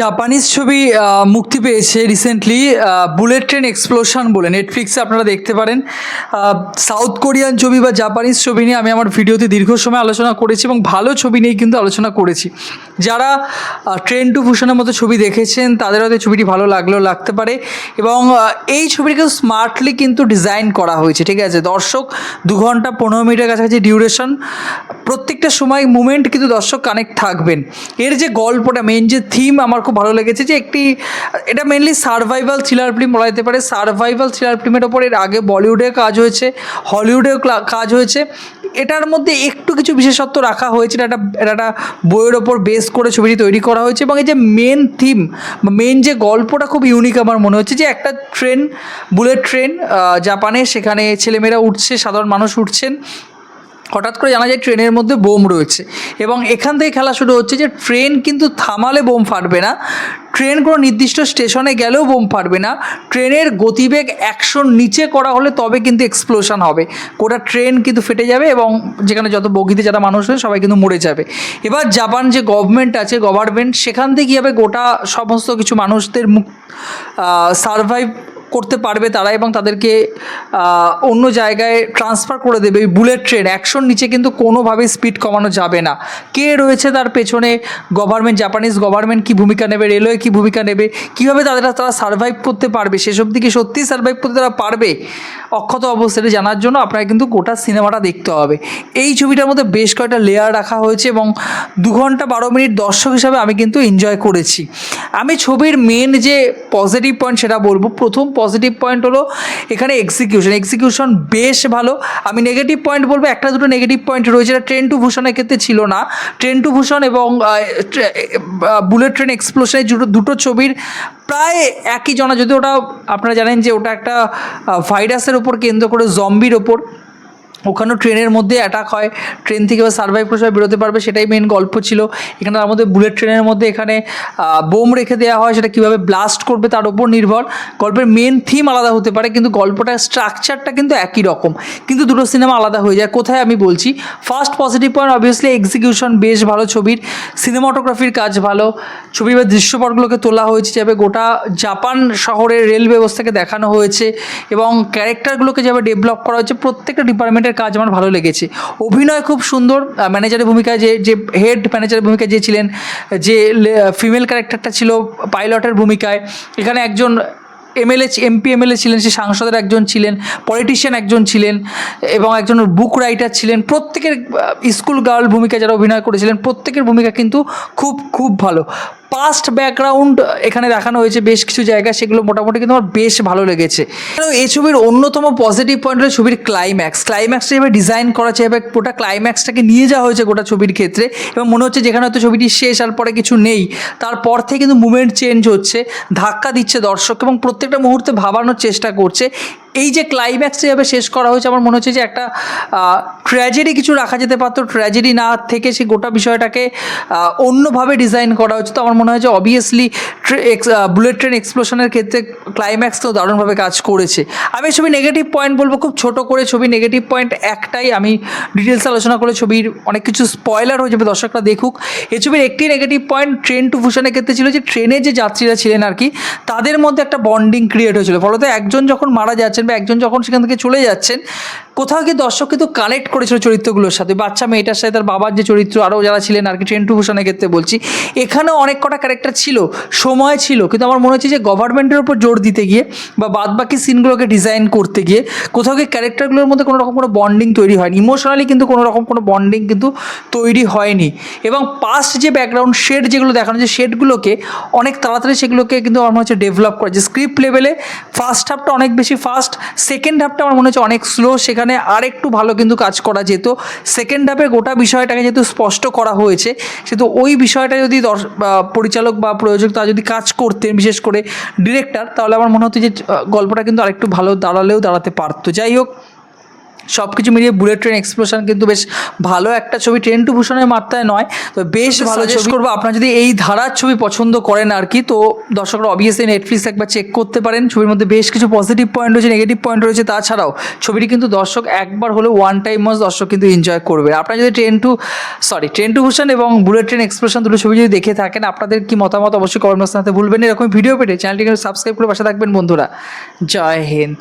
Japanese ছবি মুক্তি পেয়েছে রিসেন্টলি বুলেট ট্রেন এক্সপ্লোশন বলে। নেটফ্লিক্সে আপনারা দেখতে পারেন। সাউথ কোরিয়ান ছবি বা জাপানিজ ছবি নিয়ে আমি আমার ভিডিওতে দীর্ঘ সময় আলোচনা করেছি এবং ভালো ছবি নিয়ে কিন্তু আলোচনা করেছি। যারা ট্রেন টু ভূষণের মতো ছবি দেখেছেন, তাদের হয়তো ছবিটি ভালো লাগলেও লাগতে পারে এবং এই ছবিটিকে স্মার্টলি কিন্তু ডিজাইন করা হয়েছে, ঠিক আছে? দর্শক, দু ঘণ্টা পনেরো মিনিটের কাছাকাছি ডিউরেশন প্রত্যেকটা সময় মুমেন্ট কিন্তু দর্শক কানেক্ট থাকবেন। এর যে গল্পটা মেন যে থিম আমার খুব ভালো লেগেছে যে একটি, এটা মেনলি সার্ভাইভাল থ্রিলার ফিল্ম বলা যেতে পারে। সার্ভাইভাল থ্রিলার ফিল্মের ওপর এর আগে বলিউডে কাজ হয়েছে হলিউডেও কাজ হয়েছে। এটার মধ্যে একটু কিছু বিশেষত্ব রাখা হয়েছে, এটা একটা একটা বইয়ের ওপর বেস করে ছবিটি তৈরি করা হয়েছে এবং এই যে মেন থিম মেন যে গল্পটা খুব ইউনিক আমার মনে হচ্ছে যে একটা ট্রেন বুলেট ট্রেন জাপানে সেখানে ছেলেমেয়েরা উঠছে, সাধারণ মানুষ উঠছেন। হঠাৎ করে জানা যায় ট্রেনের মধ্যে বোম রয়েছে এবং এখান থেকে খেলা শুরু হচ্ছে যে ট্রেন কিন্তু থামালে বোম ফাটবে না। ট্রেন কোনো নির্দিষ্ট স্টেশনে গেলেও বোম ফাটবে না। ট্রেনের গতিবেগ একশোর নিচে করা হলে তবে কিন্তু এক্সপ্লোশন হবে। গোটা ট্রেন কিন্তু ফেটে যাবে এবং যেখানে যত বগিতে যারা মানুষ রয়েছে সবাই কিন্তু মরে যাবে। এবার জাপান যে গভর্নমেন্ট আছে গভর্নমেন্ট সেখান থেকে কীভাবে গোটা সমস্ত কিছু মানুষদের মুখ সারভাইভ করতে পারবে তারা এবং তাদেরকে অন্য জায়গায় ট্রান্সফার করে দেবে ওই বুলেট ট্রেন একশোর নিচে কিন্তু কোনোভাবেই স্পিড কমানো যাবে না। কে রয়েছে তার পেছনে? গভর্নমেন্ট জাপানিজ গভর্নমেন্ট কী ভূমিকা নেবে? রেলওয়ে কী ভূমিকা নেবে? কীভাবে তাদের, তারা সার্ভাইভ করতে পারবে? সেসব দিকে সত্যিই সার্ভাইভ করতে তারা পারবে? অক্ষত অবস্থাটা জানার জন্য আপনাকে কিন্তু গোটা সিনেমাটা দেখতে হবে। এই ছবিটার মধ্যে বেশ কয়েকটা লেয়ার রাখা হয়েছে এবং দু ঘণ্টা বারো মিনিট দর্শক হিসাবে আমি কিন্তু এনজয় করেছি। আমি ছবির মেন যে পজিটিভ পয়েন্ট সেটা বলব। প্রথম পজিটিভ পয়েন্ট হলো এখানে এক্সিকিউশন এক্সিকিউশন বেশ ভালো। আমি নেগেটিভ পয়েন্ট বলব, একটা দুটো নেগেটিভ পয়েন্ট রয়েছে। যেটা ট্রেন টু ভূষণের ক্ষেত্রে ছিল না। ট্রেন টু ভূষণ এবং বুলেট ট্রেন এক্সপ্লোশনের দুটো দুটো ছবির প্রায় একই জনা। যদি ওটা, আপনারা জানেন যে ওটা একটা ভাইরাসের ওপর কেন্দ্র করে জম্বির ওপর ওখানেও ট্রেনের মধ্যে অ্যাটাক হয়। ট্রেন থেকে এবার সার্ভাইভ করে সবাই বেরোতে পারবে, সেটাই মেন গল্প ছিল। এখানে তার মধ্যে বুলেট ট্রেনের মধ্যে এখানে বোম রেখে দেওয়া হয়, সেটা কীভাবে ব্লাস্ট করবে তার উপর নির্ভর। গল্পের মেন থিম আলাদা হতে পারে, কিন্তু গল্পটার স্ট্রাকচারটা কিন্তু একই রকম। কিন্তু দুটো সিনেমা আলাদা হয়ে যায়। কোথায় আমি বলছি? First positive point obviously execution বেশ ভালো ছবির। সিনেমাটোগ্রাফির কাজ ভালো। ছবি বা দৃশ্যপটগুলোকে তোলা হয়েছে, যাবে গোটা জাপান শহরের রেল ব্যবস্থাকে দেখানো হয়েছে এবং ক্যারেক্টারগুলোকে যাবে ডেভেলপ করা হয়েছে। প্রত্যেকটা ডিপার্টমেন্টের কাজ আমার ভালো লেগেছে। অভিনয় খুব সুন্দর ম্যানেজারের ভূমিকায় যে যে হেড ম্যানেজারের ভূমিকায় যে ছিলেন, যে ফিমেল ক্যারেক্টারটা ছিল পাইলটের ভূমিকায়, এখানে একজন এমএলএ এমপি এমএলএ ছিলেন, সে সাংসদের একজন ছিলেন পলিটিশিয়ান একজন ছিলেন, এবং একজন বুক রাইটার ছিলেন। প্রত্যেকের স্কুল গার্ল ভূমিকা যারা অভিনয় করেছিলেন, প্রত্যেকের ভূমিকা কিন্তু খুব খুব ভালো। পাস্ট ব্যাকগ্রাউন্ড এখানে দেখানো হয়েছে বেশ কিছু জায়গা, সেগুলো মোটামুটি কিন্তু আমার বেশ ভালো লেগেছে। এই ছবির অন্যতম পজিটিভ পয়েন্ট হলো ছবির ক্লাইম্যাক্স ক্লাইম্যাক্সটা যেভাবে ডিজাইন করা হয়েছে, এবার গোটা ক্লাইম্যাক্সটাকে নিয়ে যাওয়া হয়েছে গোটা ছবির ক্ষেত্রে। এবং মনে হচ্ছে যেখানে হয়তো ছবিটি শেষ আর পরে কিছু নেই। তারপর থেকে কিন্তু মুভমেন্ট চেঞ্জ হচ্ছে, ধাক্কা দিচ্ছে দর্শক এবং প্রত্যেকটা মুহূর্তে ভাবানোর চেষ্টা করছে। এই যে ক্লাইম্যাক্স যেভাবে শেষ করা হয়েছে, আমার মনে হচ্ছে যে একটা ট্র্যাজেডি কিছু রাখা যেতে পারতো। ট্র্যাজেডি না থেকে সে গোটা বিষয়টাকে অন্যভাবে ডিজাইন করা হয়েছে। তো আমার মনে হয় যে অবভিয়াসলি বুলেট ট্রেন এক্সপ্লোশনের ক্ষেত্রে ক্লাইম্যাক্স তো দারুণভাবে কাজ করেছে। আমি ছবি নেগেটিভ পয়েন্ট বলব, খুব ছোট করে ছবি নেগেটিভ পয়েন্ট একটাই আমি ডিটেলস আলোচনা করে ছবির অনেক কিছু স্পয়লার হয়ে যাবে, দর্শকরা দেখুক। এই ছবির একটি নেগেটিভ পয়েন্ট ট্রেন টু ভূষণের ক্ষেত্রে ছিল যে ট্রেনে যে যাত্রীরা ছিলেন আর কি, তাদের মধ্যে একটা বন্ডিং ক্রিয়েট হয়েছিল। ফলত একজন যখন মারা যাচ্ছেন একজন যখন সেখান থেকে চলে যাচ্ছেন কোথাও গিয়ে দর্শক কিন্তু কানেক্ট করেছিল চরিত্রগুলোর সাথে। বাচ্চা মেয়েটার সাথে তার বাবার যে চরিত্র, আরও যারা ছিলেন আর কি ট্রেন্টু ভূষণের ক্ষেত্রে বলছি, এখানেও অনেক কটা ক্যারেক্টার ছিল, সময় ছিল। কিন্তু আমার মনে হচ্ছে যে গভর্নমেন্টের উপর জোর দিতে গিয়ে বা বাদ বাকি সিনগুলোকে ডিজাইন করতে গিয়ে কোথাও গিয়ে ক্যারেক্টারগুলোর মধ্যে কোনো রকম কোনো বন্ডিং তৈরি হয়নি। ইমোশনালি কিন্তু কোনো রকম কোনো বন্ডিং কিন্তু তৈরি হয়নি। এবং পাস্ট যে ব্যাকগ্রাউন্ড শেড যেগুলো দেখানো যে শেডগুলোকে অনেক তাড়াতাড়ি সেগুলোকে কিন্তু আমার মনে হচ্ছে ডেভেলপ করা। যে স্ক্রিপ্ট লেভেলে ফার্স্ট হাফটা অনেক বেশি ফাস্ট সেকেন্ড হাফটা আমার মনে হচ্ছে অনেক স্লো সেখানে আর একটু ভালো কিন্তু কাজ করা যেত। সেকেন্ড হাফে গোটা বিষয়টাকে যেহেতু স্পষ্ট করা হয়েছে, সেহেতু ওই বিষয়টা যদি পরিচালক বা প্রযোজক তারা যদি কাজ করতেন, বিশেষ করে ডিরেক্টর তাহলে আমার মনে হতো যে গল্পটা কিন্তু আরেকটু ভালো দাঁড়ালেও দাঁড়াতে পারতো। যাই হোক সব কিছু মিলিয়ে বুলেট ট্রেন এক্সপ্লোশন কিন্তু বেশ ভালো একটা ছবি। ট্রেন টু ভূষণের মাত্রায় নয় তো বেশ ভালো ছবি। করব আপনারা যদি এই ধারার ছবি পছন্দ করেন আর কি তো দর্শকরা অবভিয়াসলি নেটফ্লিক্স একবার চেক করতে পারেন। ছবির মধ্যে বেশ কিছু পজিটিভ পয়েন্ট রয়েছে নেগেটিভ পয়েন্ট রয়েছে। তাছাড়াও ছবিটি কিন্তু দর্শক একবার হলে ওয়ান টাইম মাস দর্শক কিন্তু এনজয় করবে। আপনারা যদি train to sorry train to Bhushan এবং বুলেট ট্রেন এক্সপ্রেশন দুটো ছবি যদি দেখে থাকেন আপনাদের কি মতামত অবশ্যই কমেন্ট বক্সে ভুলবেন না। এরকম ভিডিও পেতে চ্যানেলটিকে সাবস্ক্রাইব করে পাশে থাকবেন বন্ধুরা। জয় হিন্দ।